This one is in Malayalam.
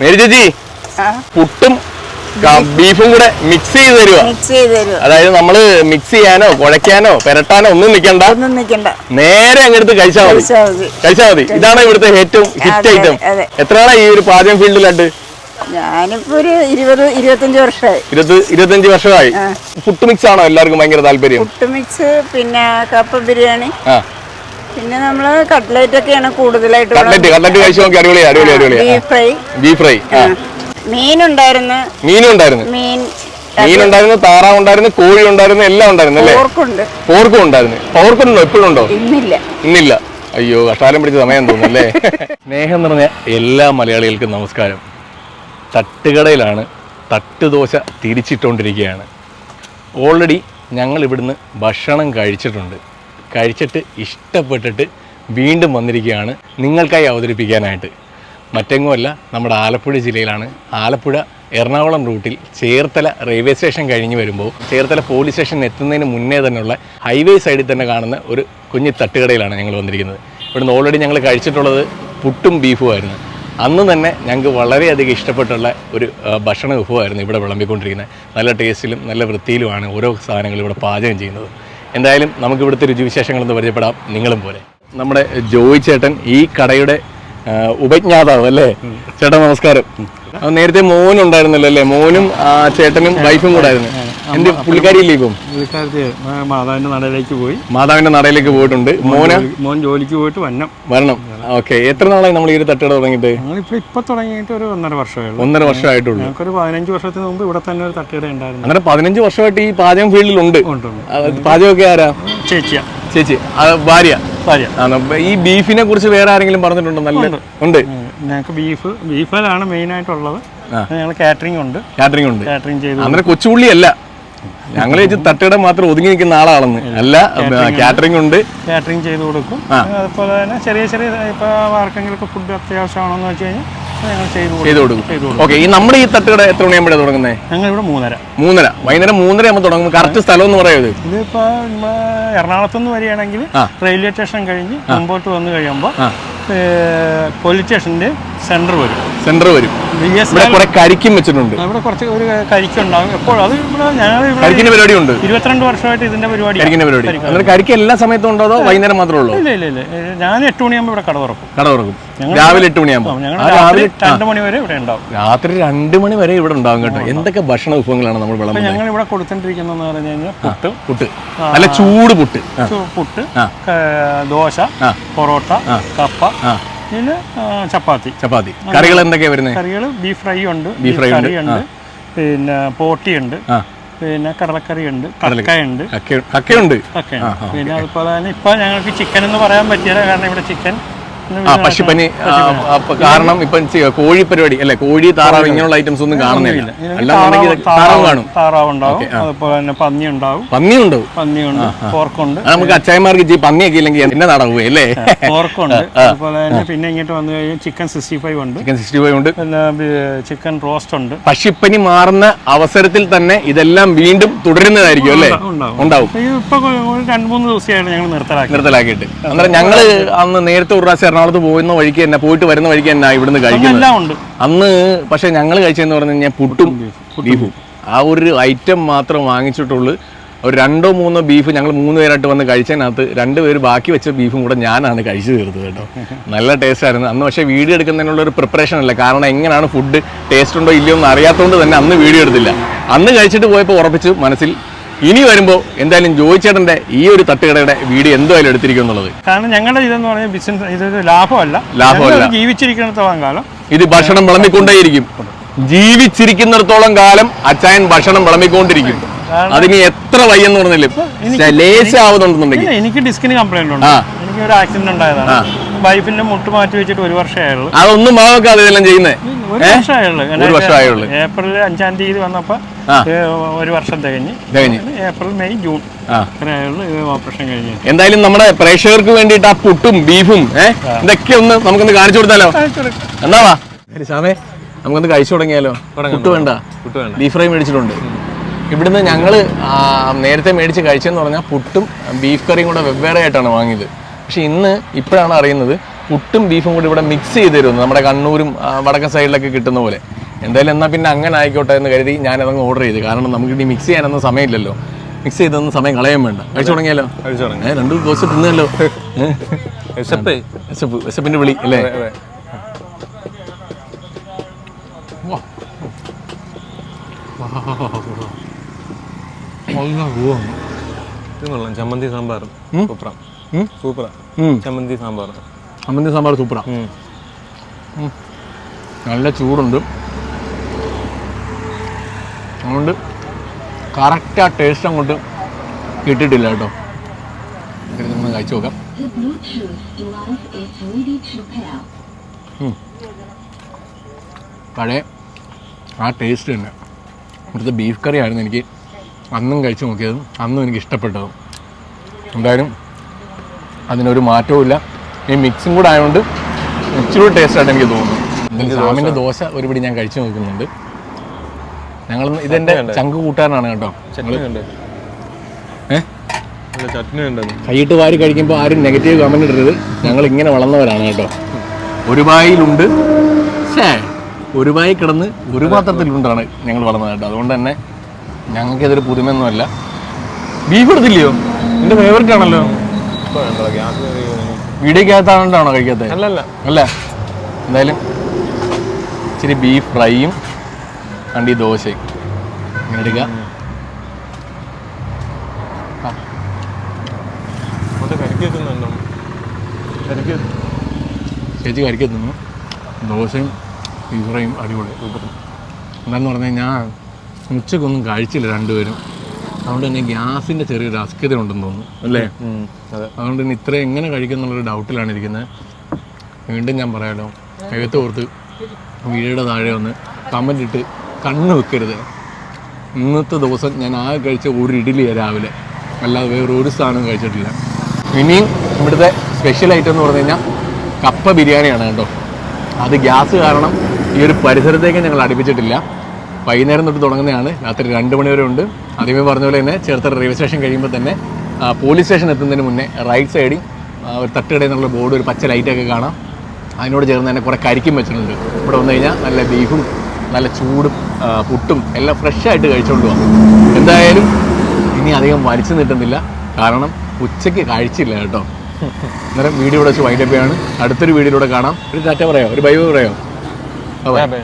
മേരി ചേച്ചി പുട്ടും ബീഫും. കൂടെ മിക്സ് ചെയ്ത് തരുക മിക്സ് ചെയ്ത് തരുമോ അതായത് നമ്മൾ മിക്സ് ചെയ്യാനോ കുഴയ്ക്കാനോ പെരട്ടാനോ ഒന്നും നിക്കണ്ട ഒന്നും നേരെ അങ്ങെടുത്ത് കഴിച്ചാ മതി. കഴിച്ചാ മതി. ഇതാണ് ഇവിടുത്തെ ഏറ്റവും ഹിറ്റ് ഐറ്റം. എത്ര നാളായി ഈ ഒരു പാചകം ഫീൽഡിലുണ്ട് ഞാനിപ്പോ ഒരു ഇരുപത് ഇരുപത്തഞ്ച് വർഷമായി. ഇരുപത് ഇരുപത്തഞ്ച് വർഷമായി. ഫുഡ് മിക്സ് ആണോ എല്ലാവർക്കും ഭയങ്കര താല്പര്യം? പുട്ട് മിക്സ് പിന്നെ കപ്പ ബിരിയാണി. പിന്നെ നമ്മൾ കട്ട്ലേറ്റ് ഒക്കെയാണ് കൂടുതലായിട്ട് കട്ലറ്റ് കട്ലറ്റ് കഴിച്ചു നോക്കി അടിപൊളി അടിപൊളി അടിപൊളി. Beef fry. ബീഫ് ഫ്രൈ ആ. മീനുണ്ടായിരുന്നു. മീനും ഉണ്ടായിരുന്നു മീൻ മീൻ ഉണ്ടായിരുന്നു താറാവ് ഉണ്ടായിരുന്നു കോഴി ഉണ്ടായിരുന്നു എല്ലാം ഉണ്ടായിരുന്നു അല്ലേ? പോർക്കുണ്ട്. പോർക്കും ഉണ്ടായിരുന്നു. പോർക്കുണ്ടോ ഇപ്പോഴും ഉണ്ടോ? ഇന്നില്ല. ഇന്നില്ല. അയ്യോ കഷ്ടാലം പിടിച്ച സമയം തോന്നുന്നല്ലേ സ്നേഹം നിറഞ്ഞ എല്ലാ മലയാളികൾക്കും നമസ്കാരം. തട്ടുകടയിലാണ് തട്ടുദോശ തിരിച്ചിട്ടുകൊണ്ടിരിക്കുകയാണ് ഓൾറെഡി ഞങ്ങൾ ഇവിടുന്ന് ഭക്ഷണം കഴിച്ചിട്ടുണ്ട്. കഴിച്ചിട്ട് ഇഷ്ടപ്പെട്ടിട്ട് വീണ്ടും വന്നിരിക്കുകയാണ് നിങ്ങൾക്കായി അവതരിപ്പിക്കാനായിട്ട്. മറ്റെങ്ങുമല്ല നമ്മുടെ ആലപ്പുഴ ജില്ലയിലാണ്. ആലപ്പുഴ എറണാകുളം റൂട്ടിൽ ചേർത്തല റെയിൽവേ സ്റ്റേഷൻ കഴിഞ്ഞ് വരുമ്പോൾ ചേർത്തല പോലീസ് സ്റ്റേഷൻ എത്തുന്നതിന് മുന്നേ തന്നെയുള്ള ഹൈവേ സൈഡിൽ തന്നെ കാണുന്ന ഒരു കുഞ്ഞു തട്ടുകടയിലാണ് ഞങ്ങൾ വന്നിരിക്കുന്നത്. ഇവിടുന്ന് ഓൾറെഡി ഞങ്ങൾ കഴിച്ചിട്ടുള്ളത് പുട്ടും ബീഫുമായിരുന്നു അന്ന് തന്നെ ഞങ്ങൾക്ക് വളരെയധികം ഇഷ്ടപ്പെട്ടുള്ള ഒരു ഭക്ഷണ വിഭവമായിരുന്നു ഇവിടെ വിളമ്പിക്കൊണ്ടിരിക്കുന്നത്. നല്ല ടേസ്റ്റിലും നല്ല വൃത്തിയിലുമാണ് ഓരോ സാധനങ്ങളും ഇവിടെ പാചകം ചെയ്യുന്നത്. എന്തായാലും നമുക്ക് ഇവിടുത്തെ രുചിവിശേഷങ്ങളൊന്ന് പരിചയപ്പെടാം. നിങ്ങളും പോലെ നമ്മുടെ ജോയി ചേട്ടൻ ഈ കടയുടെ ഉപജ്ഞാതാവ് അല്ലേ? ചേട്ടാ നമസ്കാരം. നേരത്തെ മോനുണ്ടായിരുന്നല്ലോ അല്ലേ? മോനും ചേട്ടനും വൈഫും കൂടെ എന്ത് പുള്ളിക്കാരിയില്ലേ ഇപ്പം? പുള്ളിക്കാരത്തി മാതാവിന്റെ നടയിലേക്ക് പോയി. മാതാവിന്റെ നടയിലേക്ക് പോയിട്ടുണ്ട്. മോന? മോൻ ജോലിക്ക് പോയിട്ട് വന്നം വരണം. ഓക്കെ. എത്ര നാളായി നമ്മൾ ഈ ഒരു തട്ടുകട തുടങ്ങിയിട്ട്? ഞങ്ങളിപ്പോ ഇപ്പൊ തുടങ്ങിയിട്ട് ഒരു ഒന്നര വർഷമേ ഒന്നര വർഷമായിട്ടുള്ളൂ ഒരു പതിനഞ്ച് വർഷത്തിന് മുമ്പ് ഇവിടെ തന്നെ ഒരു തട്ടുകട ഉണ്ടായിരുന്നു. അങ്ങനെ പതിനഞ്ച് വർഷമായിട്ട് ഈ പാചകം ഫീൽഡിൽ ഉണ്ട്, പാചകമൊക്കെ ആരാ? ചേച്ചിയ. ചേച്ചി. ആ, ഭാര്യ. ഭാര്യ? ഈ ബീഫിനെ കുറിച്ച് വേറെ ആരെങ്കിലും പറഞ്ഞിട്ടുണ്ടോ? നല്ല ഉണ്ട്. ഞങ്ങൾക്ക് ബീഫ് ബീഫിലാണ് മെയിൻ ആയിട്ടുള്ളത്. ഞങ്ങൾ കാറ്ററിംഗ് ഉണ്ട്. കാറ്ററിംഗ് ഉണ്ട്. കാറ്ററിംഗ് ചെയ്ത്. അങ്ങനെ കൊച്ചുപുള്ളിയല്ല. അല്ല ഞങ്ങൾ വെച്ച് തട്ടുകട മാത്രം ഒതുങ്ങി നിൽക്കുന്ന ആളാണെന്ന്. അല്ല കാറ്ററിംഗ് ഉണ്ട്. കാറ്ററിംഗ് ചെയ്ത് കൊടുക്കും. അതുപോലെ തന്നെ ചെറിയ ചെറിയ ഇപ്പൊ ആർക്കെങ്കിലും ഫുഡ് അത്യാവശ്യമാണെന്ന് വെച്ച് കഴിഞ്ഞാൽ ചെയ്തു കൊടുക്കും. ഓക്കെ ഈ നമ്മുടെ ഈ തട്ടുകട എത്ര മണിയാകുമ്പോഴാണ് തുടങ്ങുന്നത് ഞങ്ങൾ ഇവിടെ മൂന്നര. മൂന്നര. വൈകുന്നേരം മൂന്നര ആകുമ്പോൾ തുടങ്ങും. കറക്റ്റ് സ്ഥലം എന്ന് പറയുന്നത് ഇതിപ്പോ എറണാകുളത്ത് നിന്ന് വരികയാണെങ്കിൽ റെയിൽവേ സ്റ്റേഷൻ കഴിഞ്ഞ് മുമ്പോട്ട് വന്നു കഴിയുമ്പോൾ. പോലീസ് സ്റ്റേഷന്റെ സെന്റർ വരും. സെന്റർ വരും. ഇവിടെ കുറെ കരിക്കും വെച്ചിട്ടുണ്ട്. ഇവിടെ കുറച്ച് ഒരു കരിക്കുണ്ടാവും എപ്പോഴും അത് ഇവിടെ ഞങ്ങൾ കരിക്കിന്റെ പരിപാടി ഉണ്ട് ഇരുപത്തിരണ്ട് വർഷമായിട്ട് ഇതിന്റെ പരിപാടി കരിക്കിന്റെ പരിപാടി. അങ്ങനെ കരിക്ക് എല്ലാ സമയത്തും ഉണ്ടോ അതോ വൈകുന്നേരം മാത്രമേ ഉള്ളൂ? ഇല്ല ഇല്ല. ഇല്ല ഞാൻ എട്ട് മണിയാകുമ്പോൾ ഇവിടെ കട തുറക്കും. കട തുറക്കും. രാവിലെ എട്ട് മണിയാകുമ്പോൾ രാവിലെ രണ്ട് മണി വരെ ഇവിടെ ഉണ്ടാവും. രാത്രി രണ്ട് മണി വരെ ഇവിടെ ഉണ്ടാവും കേട്ടോ. എന്തൊക്കെ ഭക്ഷണ വിഭവങ്ങളാണ് നമ്മൾ വിളമ്പ് വിളമ്പുന്നത്? ഞങ്ങൾ ഇവിടെ കൊടുത്തോണ്ടിരിക്കുന്ന പറഞ്ഞു കഴിഞ്ഞാൽ പുട്ട്. പുട്ട്. നല്ല ചൂട് പുട്ട്. പുട്ട് ദോശ പൊറോട്ട കപ്പ പിന്നെ ചപ്പാത്തി. ചപ്പാത്തി. കറികൾ എന്തൊക്കെയാ വരുന്നത് കറികൾ ബീഫ് ഫ്രൈ ഉണ്ട് ബീഫ് ഫ്രൈ ഉണ്ട്, പിന്നെ പോട്ടി ഉണ്ട് പിന്നെ കടലക്കറി ഉണ്ട് കക്ക കക്കയുണ്ട്. കക്കയുണ്ട്. പിന്നെ അതുപോലെ തന്നെ ഇപ്പൊ ഞങ്ങൾക്ക് ചിക്കൻ എന്ന് പറയാൻ പറ്റില്ല കാരണം ഇവിടെ ചിക്കൻ ആ പശുപ്പനി. കാരണം ഇപ്പൊ കോഴി പരിപാടി അല്ലെ കോഴി താറാവ് ഇങ്ങനെയുള്ള ഐറ്റംസ് ഒന്നും കാണുന്നില്ല. അല്ലാന്നുണ്ടെങ്കിൽ താറാവ് കാണും. താറാവ് ഉണ്ടാവും അതുപോലെ തന്നെ പന്നി ഉണ്ടാവും പന്നി ഉണ്ടാവും പന്നിയുണ്ട് പോർക്കുണ്ട്. അത് നമുക്ക് അച്ചായമാർക്ക് ഈ പന്നിയൊക്കെ ഇല്ലെങ്കിൽ എന്നെ നടക്കുക അല്ലേ? പോർക്കുണ്ട്. അതുപോലെ തന്നെ പിന്നെ ഇങ്ങോട്ട് വന്നു കഴിഞ്ഞാൽ ചിക്കൻ സിക്സ്റ്റി ഫൈവ് ഉണ്ട്. ചിക്കൻ സിക്സ്റ്റി ഫൈവ് ഉണ്ട്. പിന്നെ ചിക്കൻ റോസ്റ്റ് ഉണ്ട്. പക്ഷിപ്പനി മാറുന്ന അവസരത്തിൽ തന്നെ ഇതെല്ലാം വീണ്ടും തുടരുന്നതായിരിക്കും അല്ലേ? ഉണ്ടാവും ഇപ്പൊ രണ്ട് മൂന്ന് ദിവസമായിട്ട് ഞങ്ങൾ നിർത്തലാക്കി. നിർത്തലാക്കിയിട്ട്. അന്നേരം ഞങ്ങൾ അന്ന് നേരത്തെ ഒരു പ്രാവശ്യം എറണാകുളത്ത് പോകുന്ന വഴിക്ക് തന്നെ പോയിട്ട് വരുന്ന വഴിക്ക് തന്നെ ഇവിടുന്ന് കഴിക്കുന്നത്. അന്ന് പക്ഷെ ഞങ്ങൾ കഴിച്ചതെന്ന് പറഞ്ഞു കഴിഞ്ഞാൽ പുട്ടും ബീഫും. ആ ഒരു ഐറ്റം മാത്രം വാങ്ങിച്ചിട്ടുള്ളൂ. ഒരു രണ്ടോ മൂന്നോ ബീഫ് ഞങ്ങൾ മൂന്ന് പേരായിട്ട് വന്ന് കഴിച്ചതിനകത്ത് രണ്ട് പേര് ബാക്കി വെച്ച ബീഫും കൂടെ ഞാനാണ് കഴിച്ചു തീർത്തത് കേട്ടോ. നല്ല ടേസ്റ്റ് ആയിരുന്നു. അന്ന് പക്ഷേ വീഡിയോ എടുക്കുന്നതിനുള്ള ഒരു പ്രിപ്പറേഷൻ അല്ല. കാരണം എങ്ങനെയാണ് ഫുഡ് ടേസ്റ്റ് ഉണ്ടോ ഇല്ലയോ എന്ന് അറിയാത്തതുകൊണ്ട് തന്നെ അന്ന് വീഡിയോ എടുത്തില്ല. അന്ന് കഴിച്ചിട്ട് പോയപ്പോൾ ഉറപ്പിച്ചു മനസ്സിൽ ഇനി വരുമ്പോൾ എന്തായാലും ജോയിച്ചേട്ടന്റെ ഈ ഒരു തട്ടുകടയുടെ വീഡിയോ എന്തായാലും എടുത്തിരിക്കും എന്നുള്ളത്. കാരണം ഞങ്ങളുടെ ഇതെന്ന് പറഞ്ഞാൽ ബിസിനസ് ഇതൊരു ലാഭമല്ല. ലാഭമല്ല. ജീവിച്ചിരിക്കുന്നിടത്തോളം കാലം ഇത് ഭക്ഷണം വിളമ്പിക്കൊണ്ടേയിരിക്കും. ജീവിച്ചിരിക്കുന്നിടത്തോളം കാലം അച്ചായൻ ഭക്ഷണം വിളമ്പിക്കൊണ്ടിരിക്കും. അതിന് എത്ര വയ്യെന്ന് പറഞ്ഞാലും ലേശാവുന്നുണ്ടെന്നുണ്ടെങ്കിൽ. എനിക്ക് ഡിസ്കിന് കംപ്ലൈന്റ് ഉണ്ട്. എനിക്ക് ഒരു ആക്സിഡന്റ് ഉണ്ടായതാണ്. വൈഫിന്റെ മുട്ട് മാറ്റി വെച്ചിട്ട് ഒരു വർഷമായുള്ളൂ അതൊന്നും ഇതെല്ലാം ചെയ്യുന്നത് ഒരു വർഷമായുള്ളൂ. ഏപ്രിൽ അഞ്ചാം തീയതി വന്നപ്പോ ഒരു വർഷം തികഞ്ഞ്. ഏപ്രിൽ മെയ് ജൂൺ ഓപ്പറേഷൻ കഴിഞ്ഞു. എന്തായാലും നമ്മുടെ പ്രേക്ഷകർക്ക് വേണ്ടിട്ട് ആ പുട്ടും ബീഫും ഇതൊക്കെ ഒന്ന് നമുക്കൊന്ന് കാണിച്ചു കൊടുത്താലോ? എന്നാ വാ. ശ്യാമേ നമുക്കൊന്ന് കഴിച്ചു തുടങ്ങിയാലോ? പുട്ട് വേണ്ട. ബീഫ് ഫ്രൈ മേടിച്ചിട്ടുണ്ട്. ഇവിടുന്ന് ഞങ്ങൾ നേരത്തെ മേടിച്ച് കഴിച്ചെന്ന് പറഞ്ഞാൽ പുട്ടും ബീഫ് കറിയും കൂടെ വെവ്വേറെ ആയിട്ടാണ് വാങ്ങിയത്. പക്ഷെ ഇന്ന് ഇപ്പോഴാണ് അറിയുന്നത് പുട്ടും ബീഫും കൂടി ഇവിടെ മിക്സ് ചെയ്ത് തരുന്നു. നമ്മുടെ കണ്ണൂരും വടക്കൻ സൈഡിലൊക്കെ കിട്ടുന്ന പോലെ. എന്തായാലും എന്നാൽ പിന്നെ അങ്ങനെ ആയിക്കോട്ടെ എന്ന് കരുതി ഞാനതങ്ങ് ഓർഡർ ചെയ്ത്. കാരണം നമുക്ക് ഇനി മിക്സ് ചെയ്യാനൊന്നും സമയമില്ലല്ലോ. മിക്സ് ചെയ്തൊന്നും സമയം കളയാൻ വേണ്ട. കഴിച്ചു തുടങ്ങിയാലോ കഴിച്ചു തുടങ്ങി. ഏ രണ്ടു ദിവസം തിന്നല്ലോ. വിശപ്പേ. വിശപ്പ് വിശപ്പിന്റെ വിളി അല്ലേ. കൊള്ളാം ചമ്മന്തി സാമ്പാർ. സൂപ്പറാ? സൂപ്പറാ. ചമ്മന്തി സാമ്പാർ. ചമ്മന്തി സാമ്പാർ സൂപ്പറാ. നല്ല ചൂടുണ്ട്. അതുകൊണ്ട് കറക്റ്റ് ആ ടേസ്റ്റ് അങ്ങോട്ട് കിട്ടിയിട്ടില്ല കേട്ടോ. ഇത് നമ്മൾ കഴിച്ചു നോക്കാം. പഴയ ആ ടേസ്റ്റ് തന്നെ. ഇവിടുത്തെ ബീഫ് കറി ആയിരുന്നു എനിക്ക് അന്നും കഴിച്ചു നോക്കിയതും അന്നും എനിക്ക് ഇഷ്ടപ്പെട്ടതും. എന്തായാലും അതിനൊരു മാറ്റവും ഇല്ല. ഈ മിക്സും കൂടെ ആയതുകൊണ്ട് ഇച്ചിരി ടേസ്റ്റായിട്ട് എനിക്ക് തോന്നുന്നു. സാമിന്റെ ദോശ ഒരുപടി ഞാൻ കഴിച്ചു നോക്കുന്നുണ്ട്. ഞങ്ങൾ ഇതെന്റെ ചങ്ക് കൂട്ടാനാണ് കേട്ടോ. കൈയിട്ട് വാരി കഴിക്കുമ്പോൾ ആരും നെഗറ്റീവ് കമന്റ് ഇടരുത്. ഞങ്ങൾ ഇങ്ങനെ വളർന്നവരാണ് കേട്ടോ. ഒരു വായിലുണ്ട്. ഒരു വായി കിടന്ന് ഒരു പാത്രത്തിലുണ്ടാണ് ഞങ്ങൾ വളർന്നത് കേട്ടോ. അതുകൊണ്ട് തന്നെ ഞങ്ങൾക്ക് ഇതൊരു പുതുമയൊന്നുമല്ല. ബീഫ് എടുത്തില്ലയോ? എന്റെ ഫേവറേറ്റ് ആണല്ലോ. വീഡിയോക്കകത്താണോ കഴിക്കാത്തത് അല്ലല്ല. അല്ല. എന്തായാലും ഇച്ചിരി ബീഫ് ഫ്രൈയും കണ്ടി ദോശയും ഇങ്ങനെ എടുക്കുക ചേച്ചി കരിക്ക്. തിന്നു ദോശയും ഫ്രൈയും അടിപൊളി. എന്താന്ന് പറഞ്ഞാൽ ഞാൻ ഉച്ചക്കൊന്നും കഴിച്ചില്ല രണ്ടുപേരും. അതുകൊണ്ട് തന്നെ ഗ്യാസിന്റെ ചെറിയൊരു അസ്കത ഉണ്ടെന്ന് തോന്നുന്നു. അല്ലേ? അതുകൊണ്ട് തന്നെ ഇത്ര എങ്ങനെ കഴിക്കും എന്നുള്ളൊരു ഡൗട്ടിലാണ് ഇരിക്കുന്നത്. വീണ്ടും ഞാൻ പറയാലോ. കഴുത്ത് ഓർത്ത് വീടിയുടെ താഴെ ഒന്ന് കമന്റ് ഇട്ട് കണ്ണ് വെക്കരുത്. ഇന്നത്തെ ദിവസം ഞാൻ ആകെ കഴിച്ച ഒരു ഇഡ്ഡലിയാണ് രാവിലെ. അല്ലാതെ വേറെ ഒരു സാധനവും കഴിച്ചിട്ടില്ല. ഇനിയും ഇവിടുത്തെ സ്പെഷ്യൽ ഐറ്റം എന്ന് പറഞ്ഞു കഴിഞ്ഞാൽ കപ്പ ബിരിയാണിയാണ് കേട്ടോ. അത് ഗ്യാസ് കാരണം ഈ ഒരു പരിസരത്തേക്ക് ഞങ്ങൾ അടുപ്പിച്ചിട്ടില്ല. വൈകുന്നേരം തൊട്ട് തുടങ്ങുന്നതാണ്. രാത്രി രണ്ട് മണി വരെ ഉണ്ട്. ആദ്യമേ പറഞ്ഞ പോലെ തന്നെ ചേർത്തല റെയിൽവേ സ്റ്റേഷൻ കഴിയുമ്പോൾ തന്നെ പോലീസ് സ്റ്റേഷൻ എത്തുന്നതിന് മുന്നേ റൈറ്റ് സൈഡിൽ ഒരു തട്ടുകട എന്നുള്ള ബോർഡ് ഒരു പച്ച ലൈറ്റൊക്കെ കാണാം. അതിനോട് ചേർന്ന് തന്നെ കുറേ കരിക്കും വെച്ചിട്ടുണ്ട്. ഇവിടെ വന്നു കഴിഞ്ഞാൽ നല്ല ബീഫും നല്ല ചൂടും പുട്ടും എല്ലാം ഫ്രഷ് ആയിട്ട് കഴിച്ചുകൊണ്ട് വന്നു എന്തായാലും ഇനി അധികം വലിച്ചു നിട്ടുന്നില്ല കാരണം ഉച്ചയ്ക്ക് കഴിച്ചില്ല കേട്ടോ. അന്നേരം വീഡിയോ ഇവിടെ വെച്ച് വൈൻഡപ്പ് ചെയ്യാണ്. അടുത്തൊരു വീഡിയോയിലൂടെ കാണാം. ഒരു ടാറ്റ പറയാം ഒരു ബൈ പറയാം ബൈ